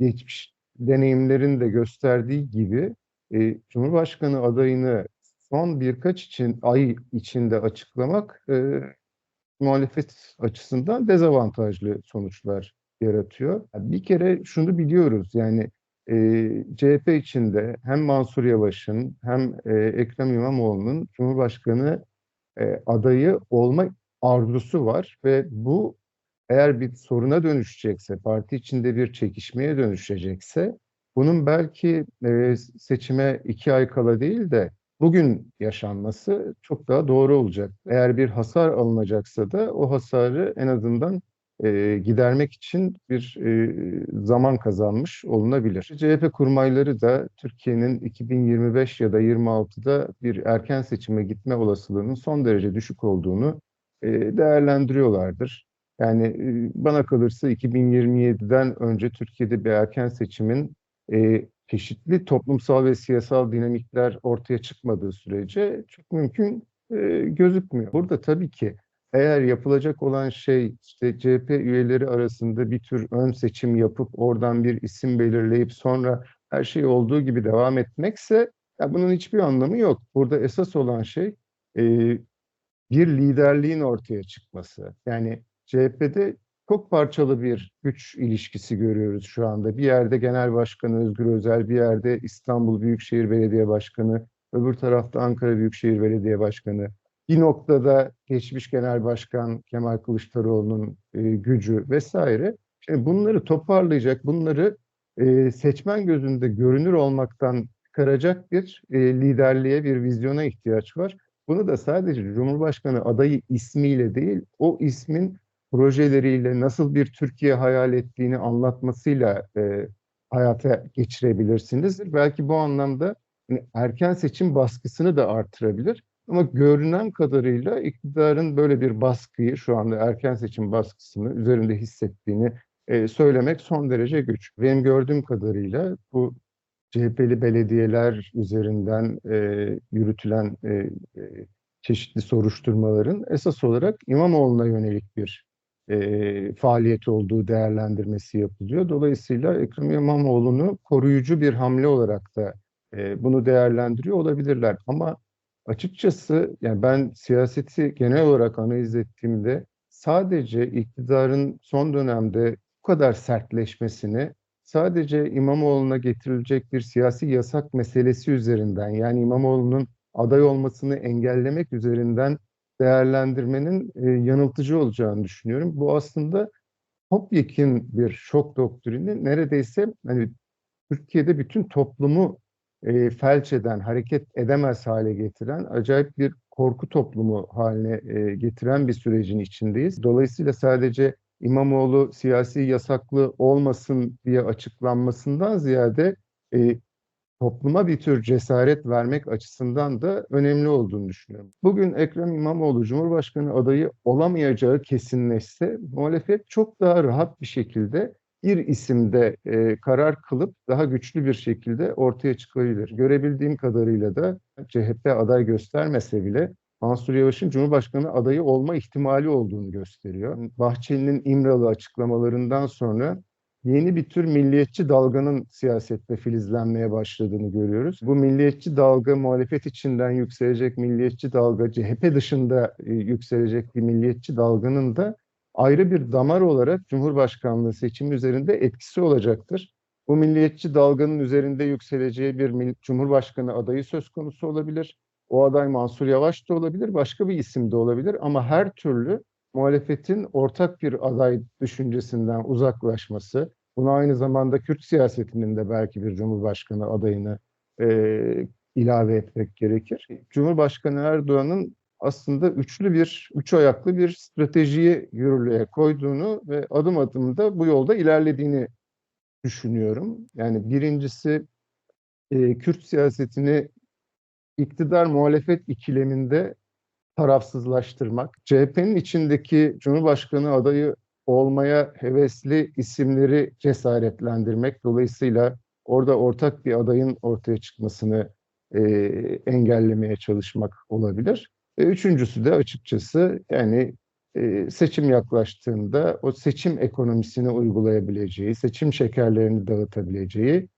geçmiş deneyimlerin de gösterdiği gibi e, Cumhurbaşkanı adayını son birkaç için ay içinde açıklamak e, muhalefet açısından dezavantajlı sonuçlar yaratıyor. Bir kere şunu biliyoruz yani e, CHP içinde hem Mansur Yavaş'ın hem e, Ekrem İmamoğlu'nun Cumhurbaşkanı e, adayı olma arzusu var ve bu eğer bir soruna dönüşecekse, parti içinde bir çekişmeye dönüşecekse bunun belki e, seçime iki ay kala değil de bugün yaşanması çok daha doğru olacak. Eğer bir hasar alınacaksa da o hasarı en azından e, gidermek için bir e, zaman kazanmış olunabilir. CHP kurmayları da Türkiye'nin 2025 ya da 26'da bir erken seçime gitme olasılığının son derece düşük olduğunu e, değerlendiriyorlardır. Yani bana kalırsa 2027'den önce Türkiye'de bir erken seçimin e, çeşitli toplumsal ve siyasal dinamikler ortaya çıkmadığı sürece çok mümkün e, gözükmüyor. Burada tabii ki eğer yapılacak olan şey işte CHP üyeleri arasında bir tür ön seçim yapıp oradan bir isim belirleyip sonra her şey olduğu gibi devam etmekse ya bunun hiçbir anlamı yok. Burada esas olan şey e, bir liderliğin ortaya çıkması. Yani CHP'de çok parçalı bir güç ilişkisi görüyoruz şu anda. Bir yerde Genel Başkanı Özgür Özel, bir yerde İstanbul Büyükşehir Belediye Başkanı, öbür tarafta Ankara Büyükşehir Belediye Başkanı. Bir noktada geçmiş Genel Başkan Kemal Kılıçdaroğlu'nun e, gücü vesaire. Şimdi bunları toparlayacak, bunları e, seçmen gözünde görünür olmaktan çıkaracak bir e, liderliğe, bir vizyona ihtiyaç var. Bunu da sadece Cumhurbaşkanı adayı ismiyle değil, o ismin projeleriyle nasıl bir Türkiye hayal ettiğini anlatmasıyla e, hayata geçirebilirsiniz. Belki bu anlamda yani erken seçim baskısını da artırabilir. Ama görünen kadarıyla iktidarın böyle bir baskıyı, şu anda erken seçim baskısını üzerinde hissettiğini e, söylemek son derece güç. Benim gördüğüm kadarıyla bu CHP'li belediyeler üzerinden e, yürütülen e, e, çeşitli soruşturmaların esas olarak İmamoğlu'na yönelik bir e, faaliyet olduğu değerlendirmesi yapılıyor. Dolayısıyla Ekrem İmamoğlu'nu koruyucu bir hamle olarak da e, bunu değerlendiriyor olabilirler. Ama açıkçası yani ben siyaseti genel olarak analiz ettiğimde sadece iktidarın son dönemde bu kadar sertleşmesini sadece İmamoğlu'na getirilecek bir siyasi yasak meselesi üzerinden yani İmamoğlu'nun aday olmasını engellemek üzerinden değerlendirmenin e, yanıltıcı olacağını düşünüyorum. Bu aslında topyekun bir şok doktrini neredeyse hani Türkiye'de bütün toplumu e, felç eden, hareket edemez hale getiren acayip bir korku toplumu haline e, getiren bir sürecin içindeyiz. Dolayısıyla sadece İmamoğlu siyasi yasaklı olmasın diye açıklanmasından ziyade e, topluma bir tür cesaret vermek açısından da önemli olduğunu düşünüyorum. Bugün Ekrem İmamoğlu Cumhurbaşkanı adayı olamayacağı kesinleşse muhalefet çok daha rahat bir şekilde bir isimde e, karar kılıp daha güçlü bir şekilde ortaya çıkabilir. Görebildiğim kadarıyla da CHP aday göstermese bile Mansur Yavaş'ın Cumhurbaşkanı adayı olma ihtimali olduğunu gösteriyor. Bahçeli'nin İmralı açıklamalarından sonra yeni bir tür milliyetçi dalganın siyasette filizlenmeye başladığını görüyoruz. Bu milliyetçi dalga muhalefet içinden yükselecek milliyetçi dalga, CHP dışında e, yükselecek bir milliyetçi dalganın da ayrı bir damar olarak Cumhurbaşkanlığı seçimi üzerinde etkisi olacaktır. Bu milliyetçi dalganın üzerinde yükseleceği bir Cumhurbaşkanı adayı söz konusu olabilir. O aday Mansur Yavaş da olabilir, başka bir isim de olabilir ama her türlü muhalefetin ortak bir aday düşüncesinden uzaklaşması, bunu aynı zamanda Kürt siyasetinin de belki bir Cumhurbaşkanı adayını e, ilave etmek gerekir. Cumhurbaşkanı Erdoğan'ın aslında üçlü bir, üç ayaklı bir stratejiyi yürürlüğe koyduğunu ve adım adım da bu yolda ilerlediğini düşünüyorum. Yani birincisi e, Kürt siyasetini iktidar muhalefet ikileminde tarafsızlaştırmak, CHP'nin içindeki Cumhurbaşkanı adayı olmaya hevesli isimleri cesaretlendirmek, dolayısıyla orada ortak bir adayın ortaya çıkmasını e, engellemeye çalışmak olabilir. Ve üçüncüsü de açıkçası yani e, seçim yaklaştığında o seçim ekonomisini uygulayabileceği, seçim şekerlerini dağıtabileceği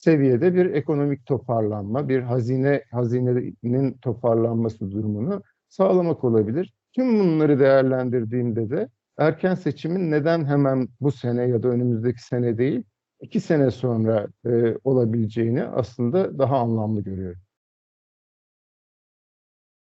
seviyede bir ekonomik toparlanma, bir hazine hazinenin toparlanması durumunu sağlamak olabilir. Tüm bunları değerlendirdiğimde de erken seçimin neden hemen bu sene ya da önümüzdeki sene değil, iki sene sonra e, olabileceğini aslında daha anlamlı görüyorum.